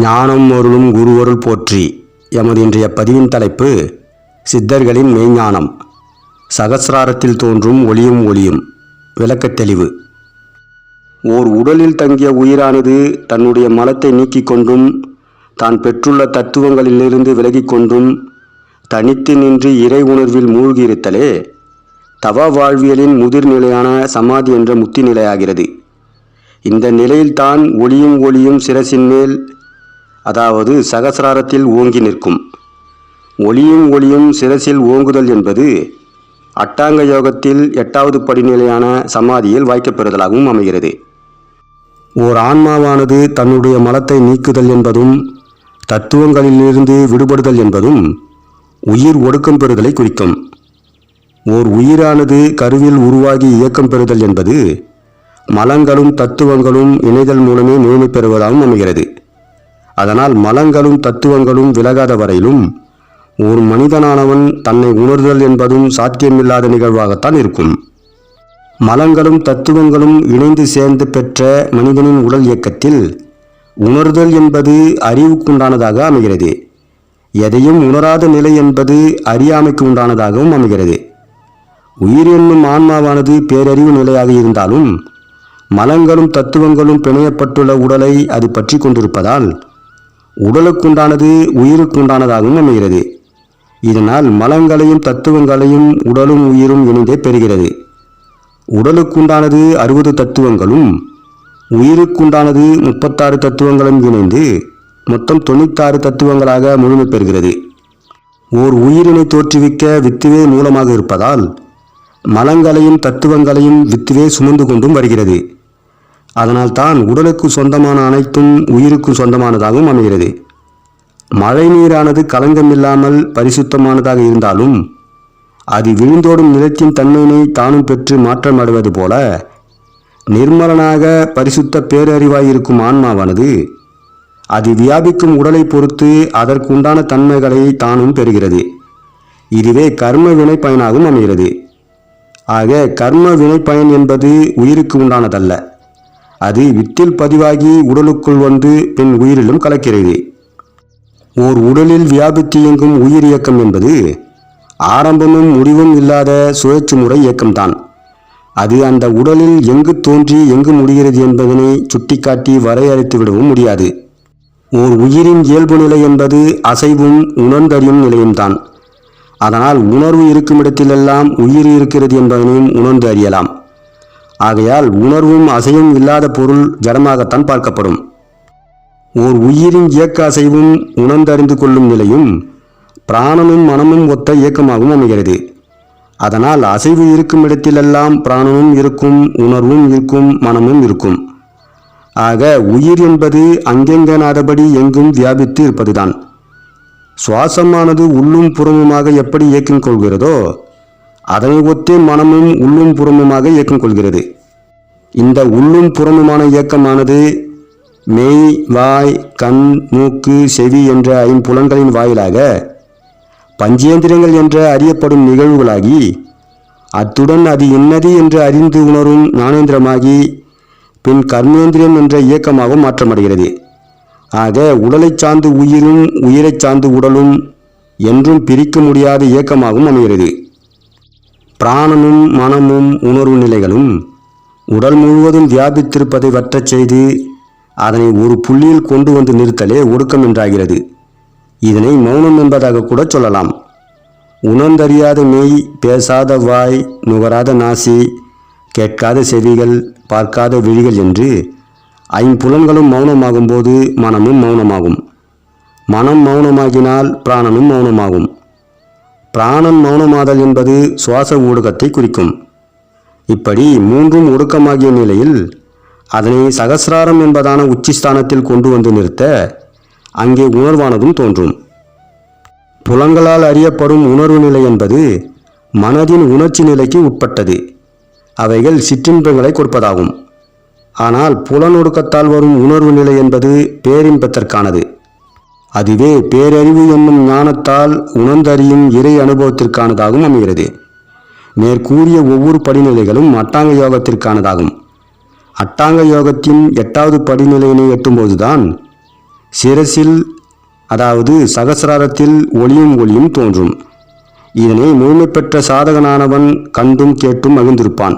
ஞானம் அருளும் குருவருள் போற்றி. எமது இன்றைய பதிவின் தலைப்பு சித்தர்களின் மெய்ஞானம் சகசிராரத்தில் தோன்றும் ஒளியும் ஒளியும். விளக்கத் தெளிவு. ஓர் உடலில் தங்கிய உயிரானது தன்னுடைய மலத்தை நீக்கிக் கொண்டும் தான் பெற்றுள்ள தத்துவங்களிலிருந்து விலகிக் கொண்டும் தனித்து நின்று இறை உணர்வில் மூழ்கியிருத்தலே தவ வாழ்வியலின் முதிர்நிலையான சமாதி என்ற முத்தி நிலையாகிறது இந்த நிலையில்தான் ஒளியும் ஒளியும் சிரசின் மேல் அதாவது சகசிராரத்தில் ஓங்கி நிற்கும். ஒளியும் ஒளியும் சிரசில் ஓங்குதல் என்பது அட்டாங்க யோகத்தில் எட்டாவது படிநிலையான சமாதியில் வாய்க்கப்பெறுதலாகவும் அமைகிறது. ஓர் ஆன்மாவானது தன்னுடைய மலத்தை நீக்குதல் என்பதும் தத்துவங்களிலிருந்து விடுபடுதல் என்பதும் உயிர் ஒடுக்கம் பெறுதலை குறிக்கும். ஓர் உயிரானது கருவில் உருவாகி இயக்கம் பெறுதல் என்பது மலங்களும் தத்துவங்களும் இணைதல் மூலமே முழுமை பெறுவதாகவும் அமைகிறது. அதனால் மலங்களும் தத்துவங்களும் விலகாத வரையிலும் ஒரு மனிதனானவன் தன்னை உணர்தல் என்பதும் சாத்தியமில்லாத நிகழ்வாகத்தான் இருக்கும். மலங்களும் தத்துவங்களும் இணைந்து சேர்ந்து பெற்ற மனிதனின் உடல் இயக்கத்தில் உணர்தல் என்பது அறிவுக்குண்டானதாக அமைகிறது. எதையும் உணராத நிலை என்பது அறியாமைக்கு உண்டானதாகவும் அமைகிறது. உயிர் என்னும் ஆன்மாவானது பேரறிவு நிலையாக இருந்தாலும் மலங்களும் தத்துவங்களும் பிணையப்பட்டுள்ள உடலை அது பற்றி கொண்டிருப்பதால் உடலுக்குண்டானது உயிருக்குண்டானதாகவும் அமைகிறது. இதனால் மலங்களையும் தத்துவங்களையும் உடலும் உயிரும் இணைந்தே பெறுகிறது. உடலுக்குண்டானது அறுபது தத்துவங்களும் உயிருக்குண்டானது முப்பத்தாறு தத்துவங்களும் இணைந்து மொத்தம் தொண்ணூத்தாறு தத்துவங்களாக முழுமை பெறுகிறது. ஓர் உயிரினை தோற்றுவிக்க வித்துவே மூலமாக இருப்பதால் மலங்களையும் தத்துவங்களையும் வித்துவே சுமந்து கொண்டும் வருகிறது. அதனால் தான் உடலுக்கு சொந்தமான அனைத்தும் உயிருக்கு சொந்தமானதாகவும் அமைகிறது. மழை நீரானது களங்கமில்லாமல் பரிசுத்தமானதாக இருந்தாலும் அது விழுந்தோடும் நிலத்தின் தன்மையினை தானும் பெற்று மாற்றம் அடைவது போல நிர்மலனாக பரிசுத்த பேரறிவாயிருக்கும் ஆன்மாவானது அது வியாபிக்கும் உடலை பொறுத்து அதற்குண்டான தன்மைகளை தானும் பெறுகிறது. இதுவே கர்ம வினை பயனாகவும் அமைகிறது. ஆக கர்ம வினை பயன் என்பது உயிருக்கு உண்டானதல்ல. அது வித்தில் பதிவாகி உடலுக்குள் வந்து பின் உயிரிலும் கலக்கிறது. ஓர் உடலில் வியாபித்து இயங்கும் உயிர் இயக்கம் என்பது ஆரம்பமும் முடிவும் இல்லாத சுழற்சி முறை இயக்கம்தான். அது அந்த உடலில் எங்கு தோன்றி எங்கு முடிகிறது என்பதனை சுட்டிக்காட்டி வரையறுத்து விடவும் முடியாது. ஓர் உயிரின் இயல்பு நிலை என்பது அசைவும் உணர்ந்தறியும் நிலையும்தான். அதனால் உணர்வு இருக்கும் இடத்திலெல்லாம் உயிர் இருக்கிறது என்பதனையும் உணர்ந்து அறியலாம். ஆகையால் உணர்வும் அசையும் இல்லாத பொருள் ஜடமாகத்தான் பார்க்கப்படும். ஓர் உயிரின் இயக்க அசைவும் உணர்ந்தறிந்து கொள்ளும் நிலையும் பிராணனும் மனமும் ஒத்த இயக்கமாகவும் அமைகிறது. அதனால் அசைவு இருக்கும் இடத்திலெல்லாம் பிராணனும் இருக்கும் உணர்வும் இருக்கும் மனமும் இருக்கும். ஆக உயிர் என்பது அங்கெங்கனாதபடி எங்கும் வியாபித்து இருப்பதுதான். சுவாசமானது உள்ளும் புறமுமாக எப்படி இயக்கம் கொள்கிறதோ அதனை ஒத்தே மனமும் உள்ளும் புறமுமாக இயக்கம் கொள்கிறது. இந்த உள்ளும் புறமுமான இயக்கமானது மெய் வாய் கண் மூக்கு செவி என்ற ஐம்புலன்களின் வாயிலாக பஞ்சேந்திரங்கள் என்ற அறியப்படும் நிகழ்வுகளாகி அத்துடன் அது இன்னது என்று அறிந்து உணரும் ஞானேந்திரமாகி பின் கர்மேந்திரியம் என்ற இயக்கமாக மாற்றமடைகிறது. ஆக உடலைச் சார்ந்து உயிரும் உயிரைச் சார்ந்து உடலும் என்றும் பிரிக்க முடியாத இயக்கமாகவும் அமைகிறது. பிராணமும் மனமும் உணர்வு நிலைகளும் உடல் முழுவதும் வியாபித்திருப்பதை வற்றச் செய்து அதனை ஒரு புள்ளியில் கொண்டு வந்து நிறுத்தலே ஒடுக்கம் என்றாகிறது. இதனை மௌனம் என்பதாக கூட சொல்லலாம். உணர்ந்தறியாத மெய் பேசாத வாய் நுகராத நாசி கேட்காத செவிகள் பார்க்காத விழிகள் என்று ஐம்புலன்களும் மௌனமாகும்போது மனமும் மௌனமாகும். மனம் மௌனமாகினால் பிராணனும் மௌனமாகும். பிராணன் மௌனமாதல் என்பது சுவாச ஊடகத்தை குறிக்கும். இப்படி மூன்றும் ஒடுக்கமாகிய நிலையில் அதனை சகசிராரம் என்பதான உச்சிஸ்தானத்தில் கொண்டு வந்து நிறுத்த அங்கே உணர்வானதும் தோன்றும். புலங்களால் அறியப்படும் உணர்வு நிலை என்பது மனதின் உணர்ச்சி நிலைக்கு உட்பட்டது. அவைகள் சிற்றின்பங்களை கொடுப்பதாகும். ஆனால் புலனொடுக்கத்தால் வரும் உணர்வு நிலை என்பது பேரின்பத்திற்கானது. அதுவே பேரறிவு என்னும் ஞானத்தால் உணர்ந்தறியும் இறை அனுபவத்திற்கானதாகவும் அமைகிறது. மேற்கூறிய ஒவ்வொரு படிநிலைகளும் அட்டாங்க யோகத்திற்கானதாகும். அட்டாங்க யோகத்தின் எட்டாவது படிநிலையினை எட்டும்போதுதான் சிரசில் அதாவது சகசிராரத்தில் ஒளியும் ஒளியும் தோன்றும். இதனை முழுமை பெற்ற சாதகனானவன் கண்டும் கேட்டும் மகிழ்ந்திருப்பான்